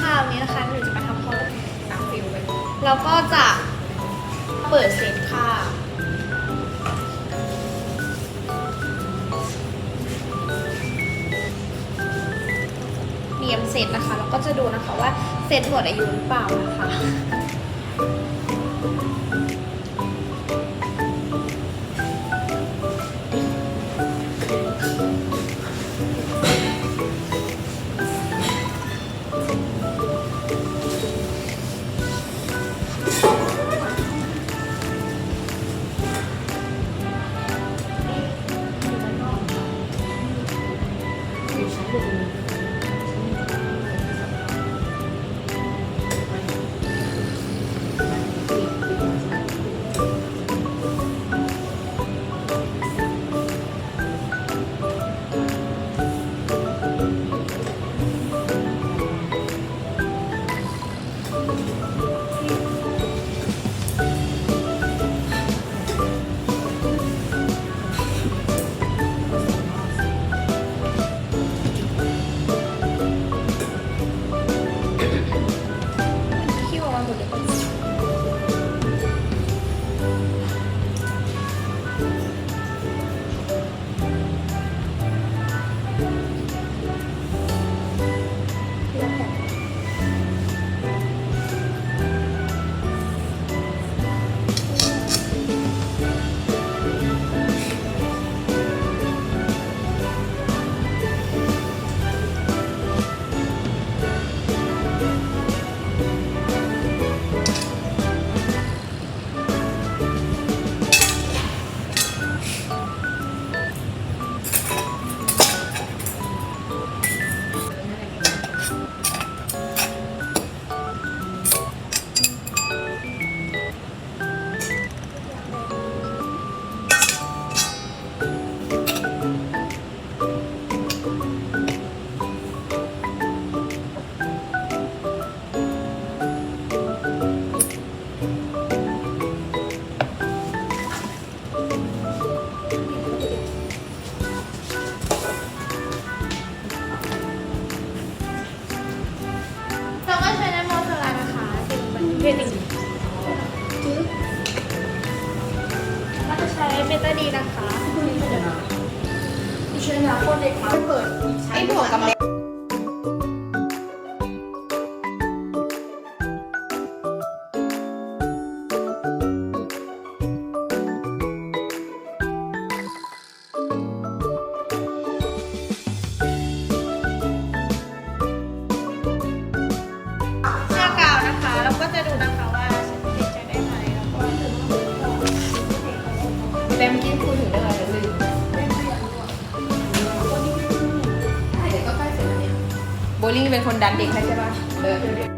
ค่ะวันนี้นะคะหนูจะมาทำคอลลาเจนตามฟิลไปแล้วก็จะเปิดเซตค่ะเตรียมเสร็จนะคะ แล้วก็จะดูนะคะว่าเสร็จหมดอายุหรือเปล่านะคะ ดันเด็กใช่ไหมเออ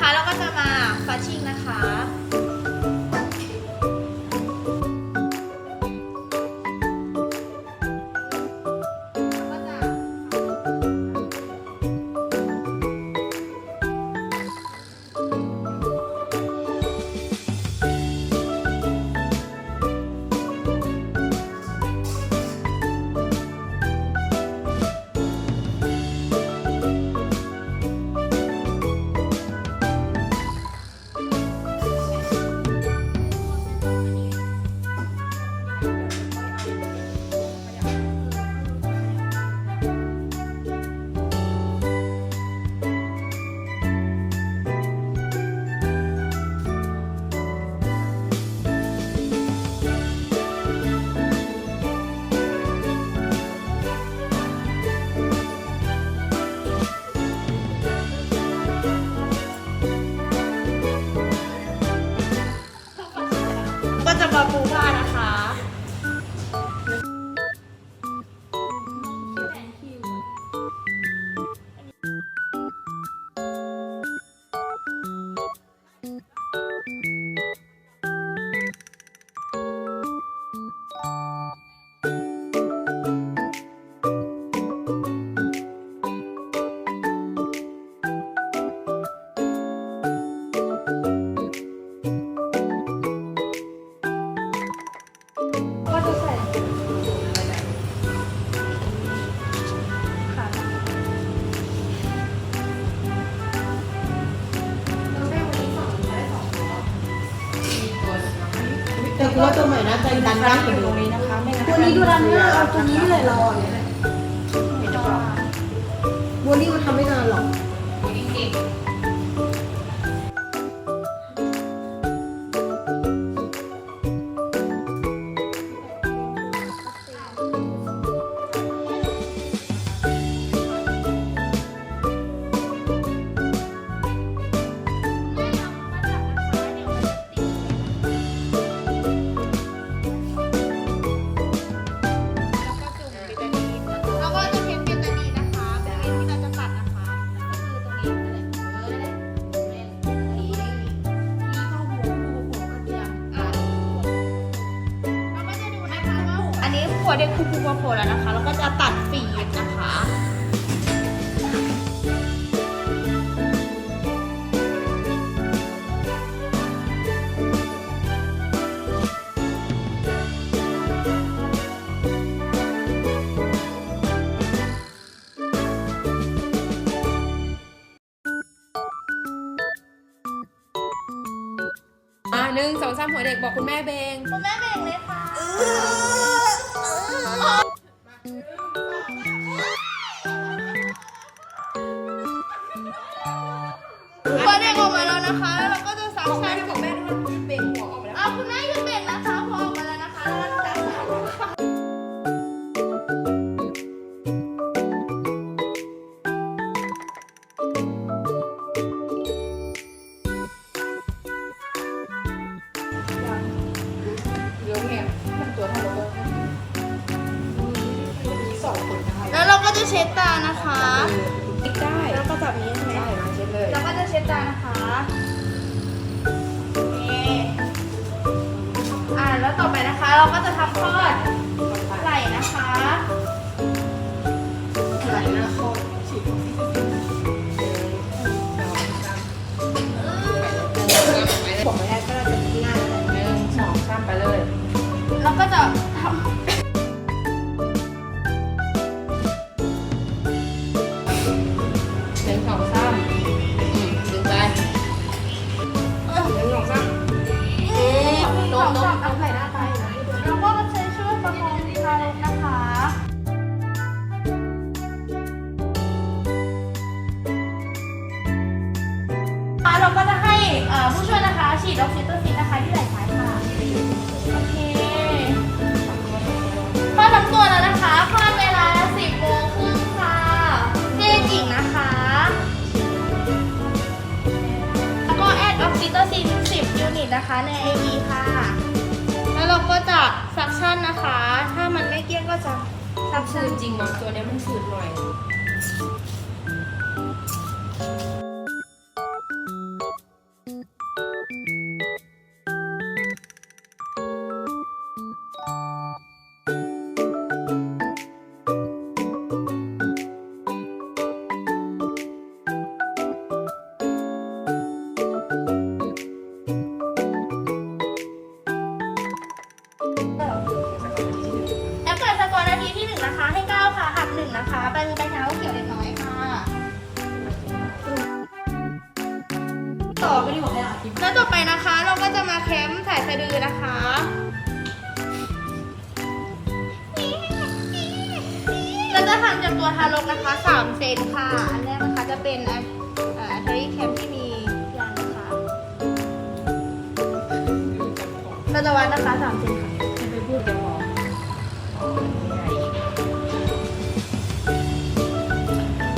นะคะ เราก็จะมาฟาชชิ่งนะคะ คือว่าตัวใหม่น่าจะดันยากกว่านี้นะคะตัวนี้ดูดันง่ายเอาตัวนี้เลยรอเนี่ย แล้วนะคะ แล้วก็จะตัดฟีดนะคะอะหนึ่งสองสามหัวเด็กบอกคุณแม่เบง คุณแม่เบงเลยค่ะ ไปนะคะ เราก็จะทำทอดไหล่นะคะไหล่นะคอบอกไม่ได้ก็ได้จะง่ายหนึ่งสองสามไปเลย แล้วก็จะ ฉีดออกซิโตซินนะคะที่ไหล่ซ้ายค่ะ โอเคคลอดทั้งตัวแล้วนะคะคลอดเวลา 10โมงครึ่งค่ะเพศหญิงนะคะ แล้วก็แอดออกซิโตซิน 10 ยูนิตนะคะใน IV ค่ะ แล้วเราก็จะซักชั่นนะคะ ถ้ามันไม่เกลี้ยงก็จะ ซักชั่น จริงบางตัวเนี้ยมันสืดหน่อย เราก็จะมาแคมป์สายสะดือนะคะ เราจะทำจากตัวทารกนะคะ3เซนค่ะ อันแรกนะคะจะเป็นเอ่อเทอรี่แคมป์ที่มียางนะคะ เราจะวัดนะคะ3เซนค่ะไปพูดกันหมอ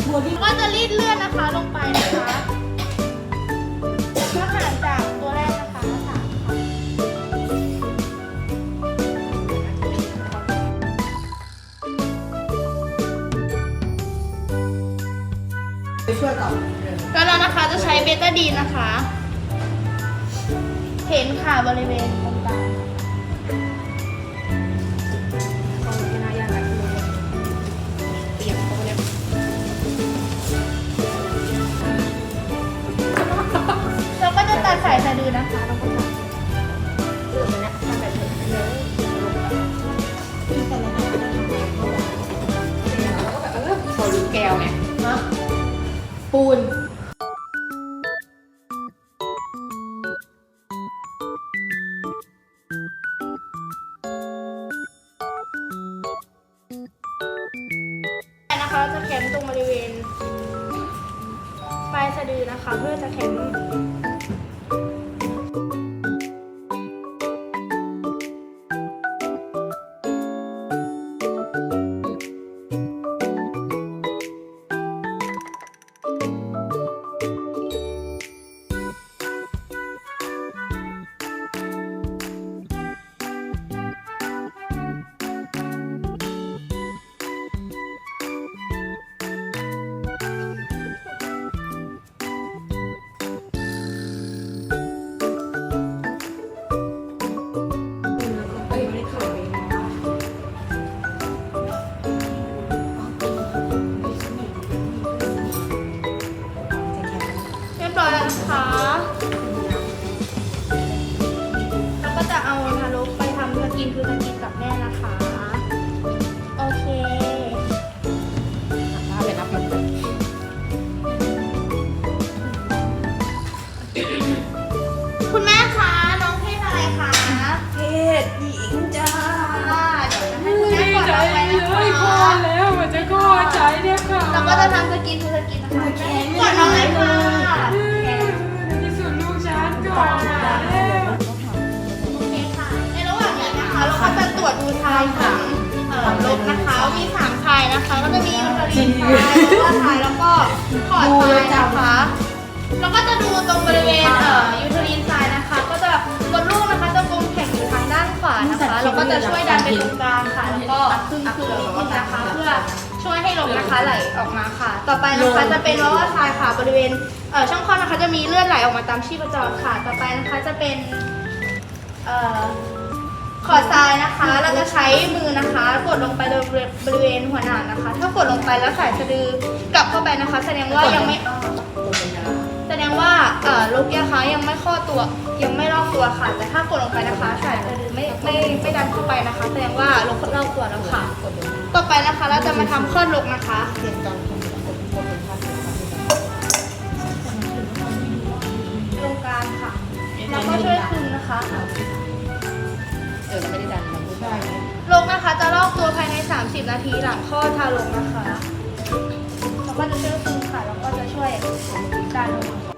บัวที่ก็จะรีดเลือดนะคะลงไปนะคะ ช่วยก่อนแล้วเรานะคะจะใช้เบต้าดีนนะคะ เห็นค่ะบริเวณตรงกลางต้องไม่น่ายากอะไรเลยเปียกเขาเนี่ยเราก็จะตัดสายสะดือนะคะแล้วก็ตัด ปูน ก็จะเอาทารกไปทำสกินคือสกินกับแม่นะคะ โอเคถ้าเป็นนับมันคุณแม่คะ น้องเพศอะไรคะเพศหญิงจ้าค่ะเดี๋ยวจะให้คุณแม่กดเอาไว้นะคะแล้วมันจะก็ใจเนี่ยค่ะแล้วก็จะทำสกินทูสกินนะคะกดน้องเลยค่ะ ที่สุดลูกฉันก่อน ก็จะตรวจดูทายของเอ่อลบนะคะ มีสามทายนะคะ ก็จะมียูทารีนทายล้วก็ทายแล้วก็ขอดทายนะคะ แล้วก็จะดูตรงบริเวณเอ่อยูทารีนทายนะคะ ก็จะบนลูกนะคะจะกลมแข็งอยู่ทางด้านขวานะคะแล้วก็จะช่วยดันไปตรงกลางค่ะ แล้วก็คึงคืนนิดนึงนะคะเพื่อช่วยให้ลมนะคะไหลออกมาค่ะ ต่อไปนะคะจะเป็นว่าทายค่ะบริเวณเอ่อช่องคลอดนะคะจะมีเลือดไหลออกมาตามชีพจรค่ะ ต่อไปนะคะจะเป็นเอ่อ ขอทรายนะคะ เราจะใช้มือนะคะ กดลงไปบริเวณหัวหนามนะคะ ถ้ากดลงไปแล้วสายสะดือกลับเข้าไปนะคะ แสดงว่ายังไม่แสดงว่าเอ่อลูกยาคะยังไม่ข้อตัว ยังไม่ลอกตัวค่ะ แต่ถ้ากดลงไปนะคะสายสะดือไม่ไม่ไม่ดันเข้าไปนะคะ แสดงว่าลูกลอกตัวแล้วค่ะ ต่อไปนะคะเราจะมาทำคลอลูกนะคะเรียนตรงกลางค่ะแล้วก็ช่วยคึงนะคะ ออไม่ได้ดันเราพูดได้ลงนะคะจะลอกตัวภายใน 30 นาทีหลังคลอดทารกนะคะแล้วก็จะช่วยคึงค่ะแล้วก็จะช่วยดันลง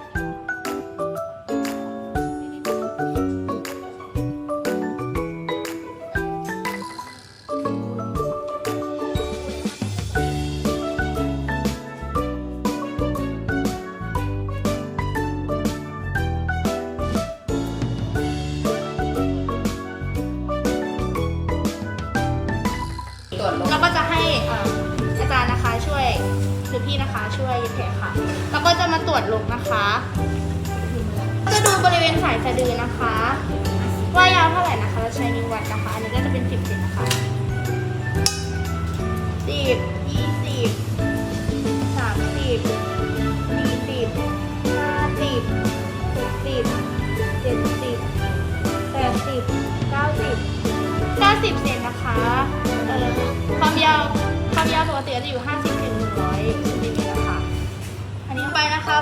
นะคะ จะดูบริเวณสายสะดือนะคะ ว่ายาวเท่าไหร่นะคะเราใช้นิ้ววัดนะคะอันนี้ก็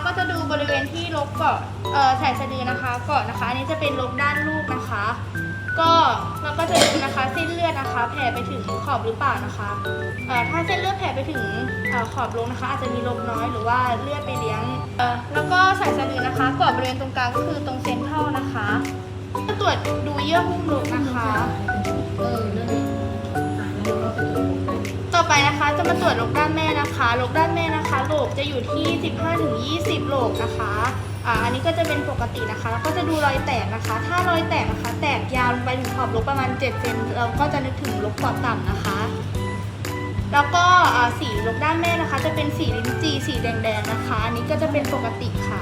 ก็จะดูบริเวณที่ลกเกาะเอ่อสายสะดือนะคะเกาะนะคะ อันนี้จะเป็นลกด้านลูกนะคะ ก็เราก็จะดูนะคะเส้นเลือดนะคะ แผ่ไปถึงขอบหรือเปล่านะคะเอ่อถ้าเส้นเลือดแผ่ไปถึงอขอบลงนะคะ อาจจะมีลมน้อยหรือว่าเลือดไปเลี้ยงเอ่อแล้วก็สายสะดือนะคะเกาะบริเวณตรงกลางก็คือตรงเซนเท่านะคะจะตรวจดูเยื่อหุ้มลกนะคะเออ จะมาตรวจโรคด้านแม่นะคะโรคด้านแม่นะคะโหลกจะอยู่ที่ 15-20โหลกนะคะอ่าอันนี้ก็จะเป็นปกตินะคะ แล้วก็จะดูรอยแตกนะคะ ถ้ารอยแตกนะคะ แตกยาวลงไปถึงขอบโรคประมาณ7เซนเราก็จะนึกถึงโรคปอดต่ำนะคะ แล้วก็อ่าสีโรคด้านแม่นะคะ จะเป็นสีลิ้นจีสีแดงๆนะคะ อันนี้ก็จะเป็นปกติค่ะ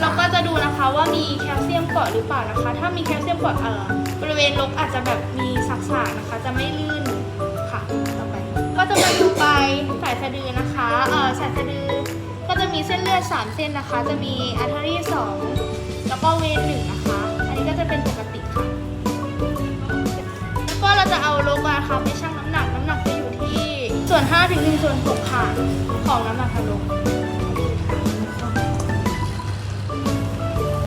เราก็จะดูนะคะว่ามีแคลเซียมเกาะหรือเปล่านะคะ ถ้ามีแคลเซียมเกาะเอ่อบริเวณลกอาจจะแบบมีสักๆนะคะ จะไม่ลื่น ก็จะมาดูไปสายสะดือนะคะเอ่อสายสะดือก็จะมีเส้นเลือด3เส้นนะคะ จะมีอาร์เทอรี่2แล้วก็เวนหนึ่งนะคะ อันนี้ก็จะเป็นปกติค่ะ แล้วก็เราจะเอาลงมาค่ะไปชั่งน้ำหนัก น้ำหนักจะอยู่ที่ส่วน5ถึง1ส่วน6ค่ะ ของน้ำหนักทารก